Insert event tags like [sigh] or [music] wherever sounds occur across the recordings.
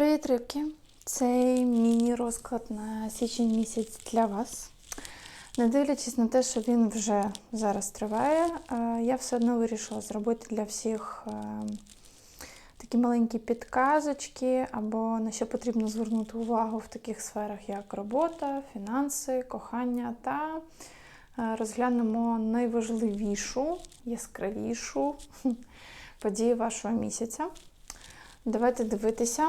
Привіт, рибки! Цей міні-розклад на січень місяць для вас. Не дивлячись на те, що він вже зараз триває, я все одно вирішила зробити для всіх е, такі маленькі підказочки, або на що потрібно звернути увагу в таких сферах, як робота, фінанси, кохання та е, розглянемо найважливішу, яскравішу [laughs] подію вашого місяця. Давайте дивитися.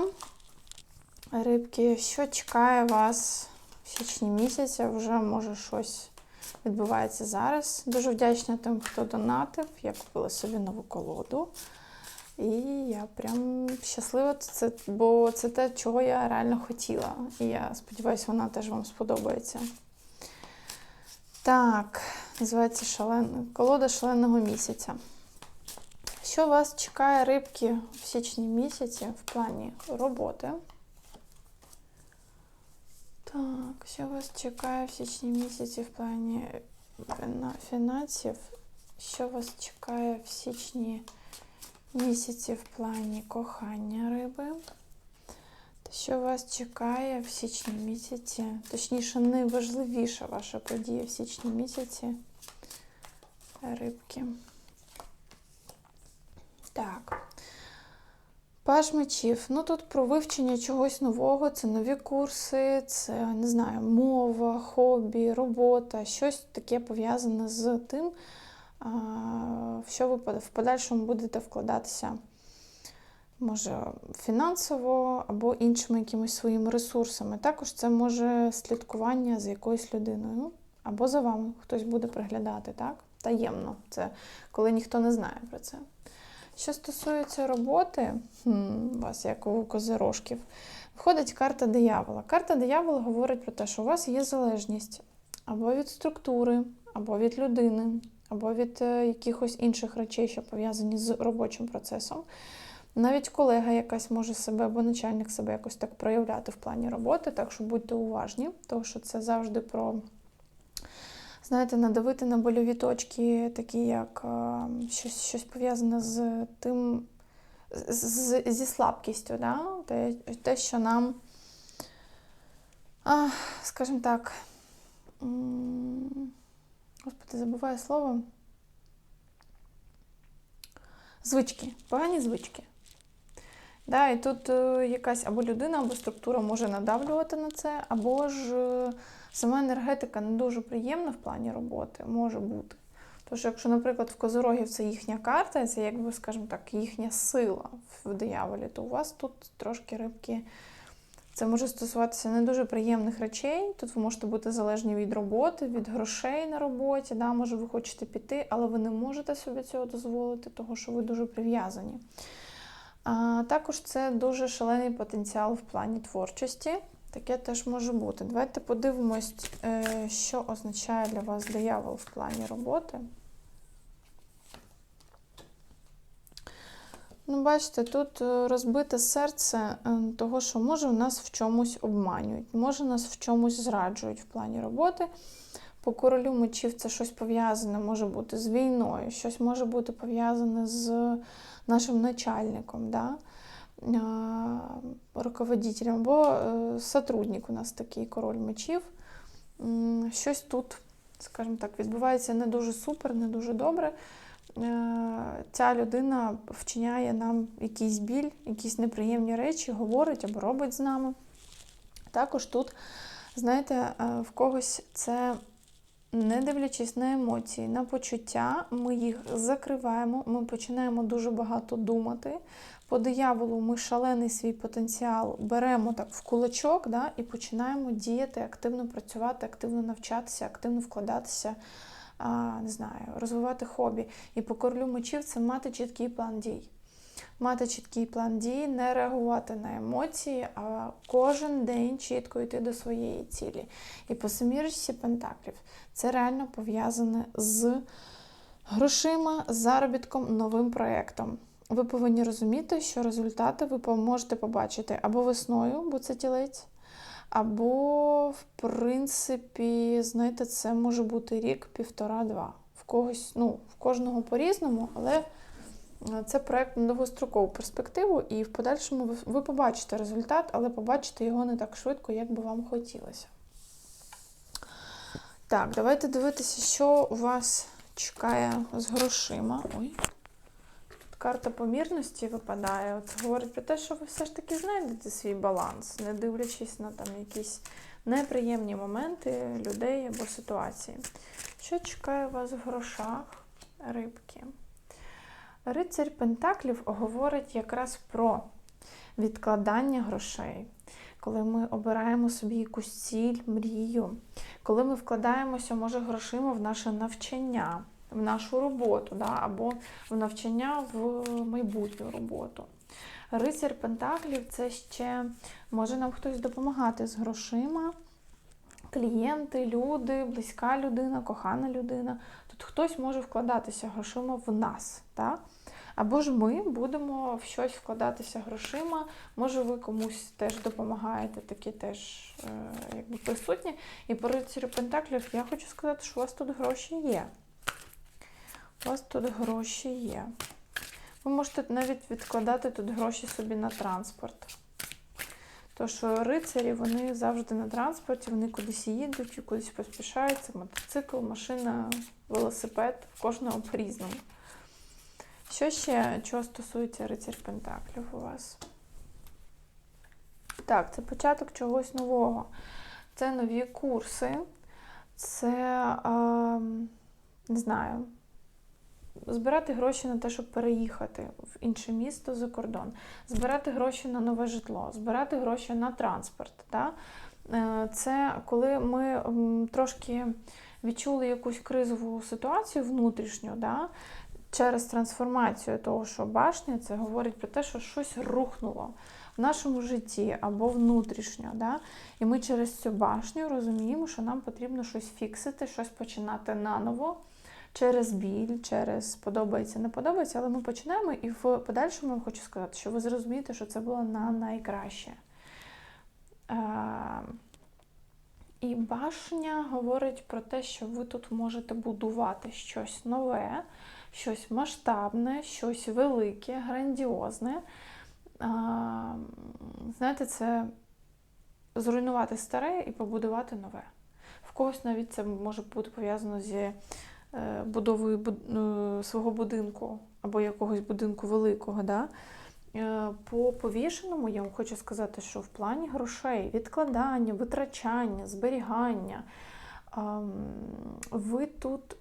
Рибки, що чекає вас в січні місяця? Вже може щось відбувається зараз. Дуже вдячна тим, хто донатив. Я купила собі нову колоду. І я прям щаслива, це, бо це те, чого я реально хотіла. І я сподіваюся, вона теж вам сподобається. Так, називається шален... колода шаленого місяця. Що вас чекає рибки в січні місяці в плані роботи? Так, що вас чекає в січні місяці в плані фінансів? Що вас чекає в січні місяці в плані кохання риби? Що вас чекає в січні місяці? Точніше, найважливіша ваша подія в січні місяці рибки. Так. Паж мечів. Ну тут про вивчення чогось нового, це нові курси, це не знаю, мова, хобі, робота, щось таке пов'язане з тим, в що ви в подальшому будете вкладатися, може, фінансово або іншими якимись своїми ресурсами. Також це може слідкування за якоюсь людиною, або за вами хтось буде приглядати, так? Таємно. Це коли ніхто не знає про це. Що стосується роботи, у вас як у козирожків, входить карта диявола. Карта диявола говорить про те, що у вас є залежність або від структури, або від людини, або від е, якихось інших речей, що пов'язані з робочим процесом. Навіть колега якась може себе, або начальник себе якось так проявляти в плані роботи, так що будьте уважні, тому що це завжди про знаєте, надавити на больові точки, такі як щось щось пов'язане з тим, з, зі слабкістю, да? те, те, що нам, а, скажімо так, господи, забуваю слово. Звички, погані звички. Да, І тут е, якась або людина, або структура може надавлювати на це, або ж е, Сама енергетика не дуже приємна в плані роботи, може бути. Тож, якщо, наприклад, в Козорогів це їхня карта, це, якби, скажімо так, їхня сила в дияволі, то у вас тут трошки рибки. Це може стосуватися не дуже приємних речей. Тут ви можете бути залежні від роботи, від грошей на роботі. Да, Може, ви хочете піти, але ви не можете собі цього дозволити, тому що ви дуже прив'язані. А Також це дуже шалений потенціал в плані творчості. Таке теж може бути. Давайте подивимось, е, що означає для вас диявол в плані роботи. Ну, бачите, тут е, розбите серце е, того, що може в нас в чомусь обманюють, може нас в чомусь зраджують в плані роботи. По королю мечів це щось пов'язане може бути з війною, щось може бути пов'язане з нашим начальником. Да? Руководителем, або е, сотрудник у нас такий король мечів. Щось тут, скажімо так, відбувається не дуже супер, не дуже добре. Е, ця людина вчиняє нам якийсь біль, якісь неприємні речі, говорить або робить з нами. Також тут, знаєте, е, в когось це, не дивлячись на емоції, на почуття, ми їх закриваємо, ми починаємо дуже багато думати, по дияволу ми шалений свій потенціал беремо так в кулачок да, і починаємо діяти, активно працювати, активно навчатися, активно вкладатися, а, не знаю, розвивати хобі. І по королю мечів це мати чіткий план дій. Мати чіткий план дій, не реагувати на емоції, а кожен день чітко йти до своєї цілі. І по семірочці пентаклів це реально пов'язане з грошима, заробітком, новим проєктом ви повинні розуміти, що результати ви можете побачити або весною, бо це тілець, або, в принципі, знаєте, це може бути рік, півтора-два. В когось, ну, в кожного по-різному, але Це проект на довгострокову перспективу, і в подальшому ви- побачите результат, але побачите його не так швидко, як би вам хотілося. Так, давайте дивитися, що у вас чекає з грошима. Ой. Тут карта помірності випадає. Це говорить про те, що ви все ж таки знайдете свій баланс, не дивлячись на там якісь неприємні моменти людей або ситуації. Що чекає вас в грошах, рибки? Рицарь Пентаклів говорить якраз про відкладання грошей, коли ми обираємо собі якусь ціль, мрію, коли ми вкладаємося, може, грошима в наше навчання, в нашу роботу, да, або в навчання в майбутню роботу. Рицар Пентаклів це ще може нам хтось допомагати з грошима. Клієнти, люди, близька людина, кохана людина. Тут хтось може вкладатися грошима в нас. Так? Або ж ми будемо в щось вкладатися грошима. Може, ви комусь теж допомагаєте, такі теж е, якби присутні. І по рицарю Пентаклів я хочу сказати, що у вас тут гроші є. У вас тут гроші є. Ви можете навіть відкладати тут гроші собі на транспорт. То, що рицарі вони завжди на транспорті, вони кудись їдуть, кудись поспішають. Це мотоцикл, машина, велосипед, в кожного по-різному. Що ще, чого стосується рицарь Пентаклів у вас? Так, це початок чогось нового. Це нові курси, це, е, не знаю, збирати гроші на те, щоб переїхати в інше місто за кордон, збирати гроші на нове житло, збирати гроші на транспорт. Да? Е, Це коли ми трошки відчули якусь кризову ситуацію внутрішню, да? через трансформацію того, що башня, це говорить про те, що щось рухнуло в нашому житті або внутрішньо. Да? І ми через цю башню розуміємо, що нам потрібно щось фіксити, щось починати наново через біль, через подобається, не подобається, але ми починаємо, і в подальшому хочу сказати, що ви зрозумієте, що це було на найкраще. І башня говорить про те, що ви тут можете будувати щось нове, щось масштабне, щось велике, грандіозне. Знаєте, це зруйнувати старе і побудувати нове. В когось навіть це може бути пов'язано зі будовою е, свого будинку або якогось будинку великого. Да? Е, По повішеному я вам хочу сказати, що в плані грошей, відкладання, витрачання, зберігання, ви тут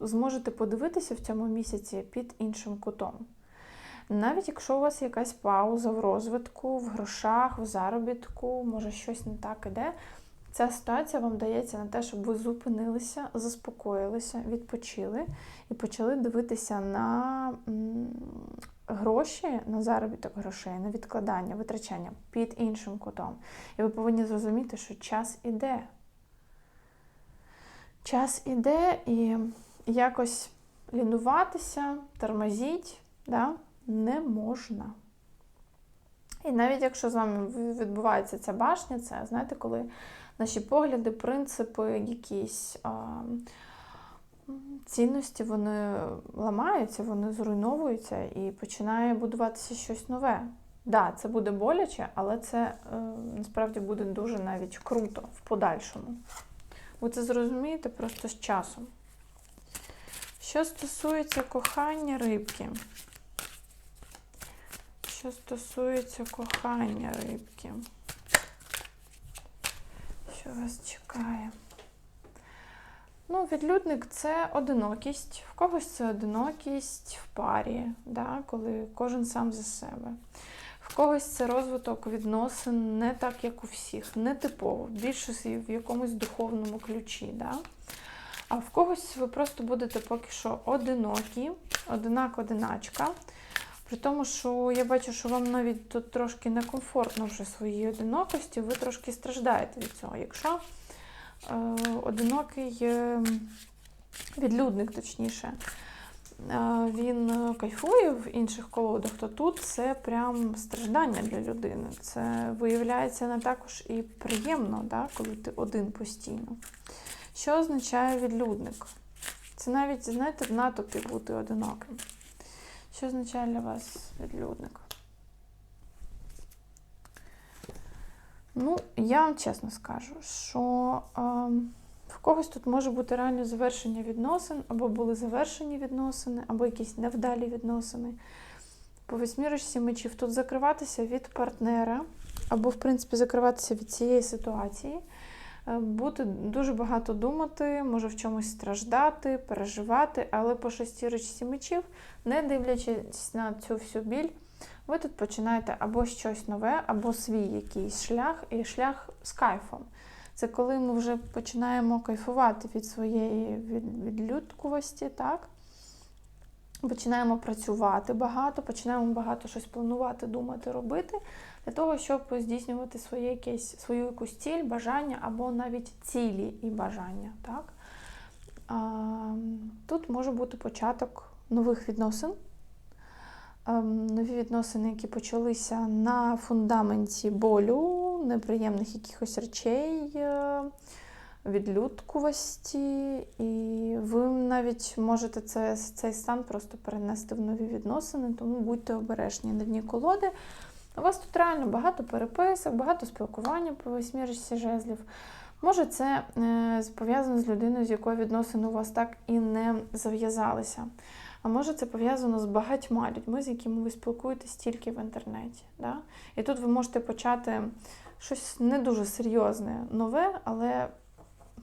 зможете подивитися в цьому місяці під іншим кутом. Навіть якщо у вас якась пауза в розвитку, в грошах, в заробітку, може щось не так іде, ця ситуація вам дається на те, щоб ви зупинилися, заспокоїлися, відпочили і почали дивитися на гроші, на заробіток грошей, на відкладання, витрачання під іншим кутом. І ви повинні зрозуміти, що час іде. Час іде і якось лінуватися, тормозіть да, не можна. І навіть якщо з вами відбувається ця башня, це знаєте, коли наші погляди, принципи, якісь а, цінності, вони ламаються, вони зруйновуються і починає будуватися щось нове. Да, це буде боляче, але це е, насправді буде дуже навіть круто в подальшому. Ви це зрозумієте просто з часом. Що стосується кохання рибки, що стосується кохання рибки, що вас чекає? Ну, відлюдник це одинокість. В когось це одинокість в парі, да, коли кожен сам за себе. В когось це розвиток відносин не так, як у всіх, не типово, в більшості в якомусь духовному ключі. Да? А в когось ви просто будете поки що одинокі, одинак-одиначка. При тому, що я бачу, що вам навіть тут трошки некомфортно вже своїй одинокості, ви трошки страждаєте від цього. Якщо е, одинокий е, відлюдник, точніше, е, він кайфує в інших колодах, то тут це прям страждання для людини. Це виявляється не також і приємно, да, коли ти один постійно. Що означає відлюдник? Це навіть, знаєте, в натовпі бути одиноким. Що означає для вас відлюдник? Ну, я вам чесно скажу, що е, в когось тут може бути реально завершення відносин, або були завершені відносини, або якісь невдалі відносини. По восьмірочці мечів тут закриватися від партнера, або, в принципі, закриватися від цієї ситуації, бути дуже багато думати, може в чомусь страждати, переживати, але по шестірочці мечів, не дивлячись на цю всю біль, ви тут починаєте або щось нове, або свій якийсь шлях, і шлях з кайфом. Це коли ми вже починаємо кайфувати від своєї від- відлюдкувості, так? Починаємо працювати багато, починаємо багато щось планувати, думати, робити, для того, щоб здійснювати своє якесь, свою якусь ціль, бажання або навіть цілі і бажання. Так? Тут може бути початок нових відносин. Ем, Нові відносини, які почалися на фундаменті болю, неприємних якихось речей, е, відлюдкувості, і ви навіть можете це, цей стан просто перенести в нові відносини, тому будьте обережні на дні колоди. У вас тут реально багато переписок, багато спілкування по восьмірочці жезлів. Може, це е, пов'язано з людиною, з якою відносини у вас так і не зав'язалися. А може це пов'язано з багатьма людьми, з якими ви спілкуєтесь тільки в інтернеті. Да? І тут ви можете почати щось не дуже серйозне, нове, але,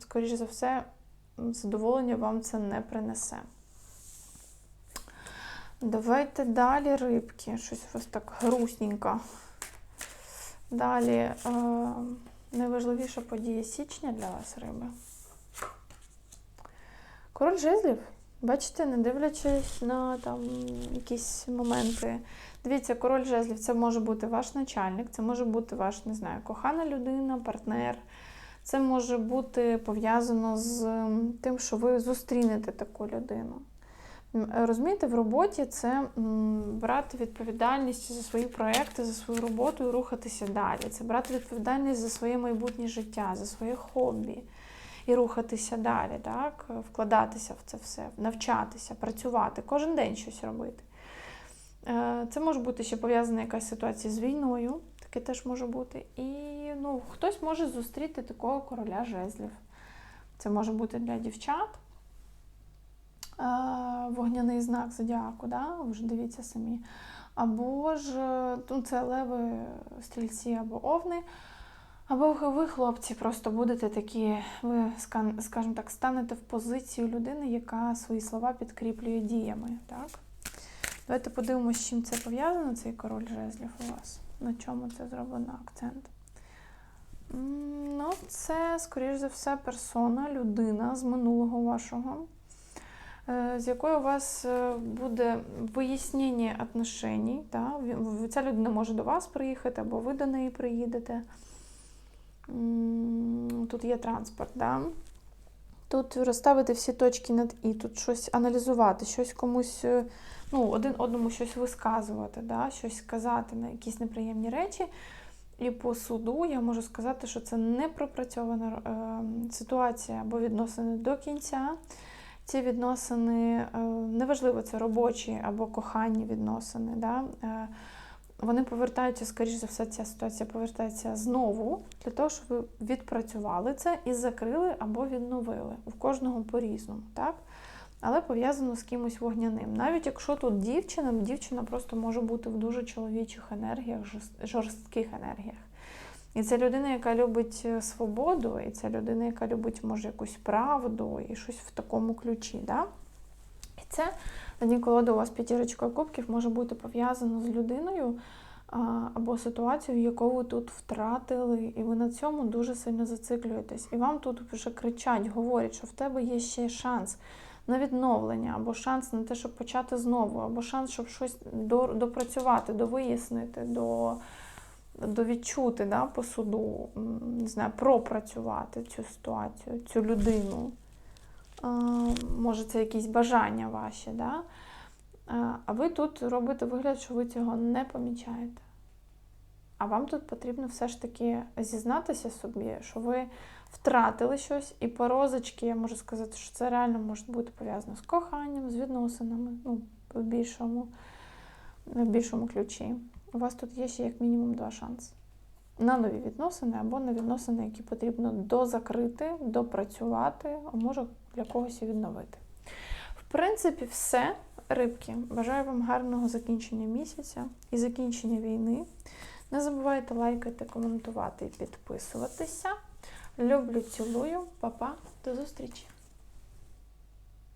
скоріш за все, задоволення вам це не принесе. Давайте далі рибки. Щось у вас так грустненько. Далі е, найважливіша подія січня для вас риби. Король жезлів. Бачите, не дивлячись на там якісь моменти. Дивіться, король жезлів це може бути ваш начальник, це може бути ваш, не знаю, кохана людина, партнер. Це може бути пов'язано з тим, що ви зустрінете таку людину. Розумієте, в роботі це брати відповідальність за свої проекти, за свою роботу і рухатися далі. Це брати відповідальність за своє майбутнє життя, за своє хобі і рухатися далі, так? вкладатися в це все, навчатися, працювати, кожен день щось робити. Е, Це може бути ще пов'язана якась ситуація з війною, таке теж може бути. І ну, хтось може зустріти такого короля жезлів. Це може бути для дівчат. Е, Вогняний знак зодіаку, да? ви вже дивіться самі. Або ж е, ну, це леви, стрільці або овни. Або ви, хлопці, просто будете такі, ви, скажімо так, станете в позицію людини, яка свої слова підкріплює діями. Так? Давайте подивимося, з чим це пов'язано, цей король жезлів у вас. На чому це зроблено акцент. Ну, це, скоріш за все, персона, людина з минулого вашого, е, з якою у вас е, буде вияснення отношеній. Да? Ця людина може до вас приїхати, або ви до неї приїдете. Тут є транспорт, да? Тут розставити всі точки над і, тут щось аналізувати, щось комусь, е, ну, один одному щось висказувати, да? щось сказати на якісь неприємні речі. І по суду я можу сказати, що це не пропрацьована е, ситуація або відносини до кінця. Ці відносини, е, неважливо, це робочі або коханні відносини. Да? Е, вони повертаються, скоріш за все, ця ситуація повертається знову для того, щоб ви відпрацювали це і закрили або відновили. У кожного по-різному, так? Але пов'язано з кимось вогняним. Навіть якщо тут дівчина, дівчина просто може бути в дуже чоловічих енергіях, жорстких енергіях. І це людина, яка любить е, свободу, і це людина, яка любить, може, якусь правду і щось в такому ключі. Да? І це на колоди у вас п'ятірочка кубків може бути пов'язано з людиною або ситуацією, яку ви тут втратили, і ви на цьому дуже сильно зациклюєтесь. І вам тут вже кричать, говорять, що в тебе є ще шанс на відновлення, або шанс на те, щоб почати знову, або шанс, щоб щось допрацювати, довияснити, до, довідчути да, по суду, не знаю, пропрацювати цю ситуацію, цю людину. А, може, це якісь бажання ваші, да? А, ви тут робите вигляд, що ви цього не помічаєте. А вам тут потрібно все ж таки зізнатися собі, що ви втратили щось, і по розочки я можу сказати, що це реально може бути пов'язано з коханням, з відносинами, ну, по більшому. в більшому ключі, у вас тут є ще як мінімум два шанси. На нові відносини або на відносини, які потрібно дозакрити, допрацювати, а може для когось і відновити. В принципі, все, рибки. Бажаю вам гарного закінчення місяця і закінчення війни. Не забувайте лайкати, коментувати і підписуватися. Люблю, цілую, Па-па, до зустрічі!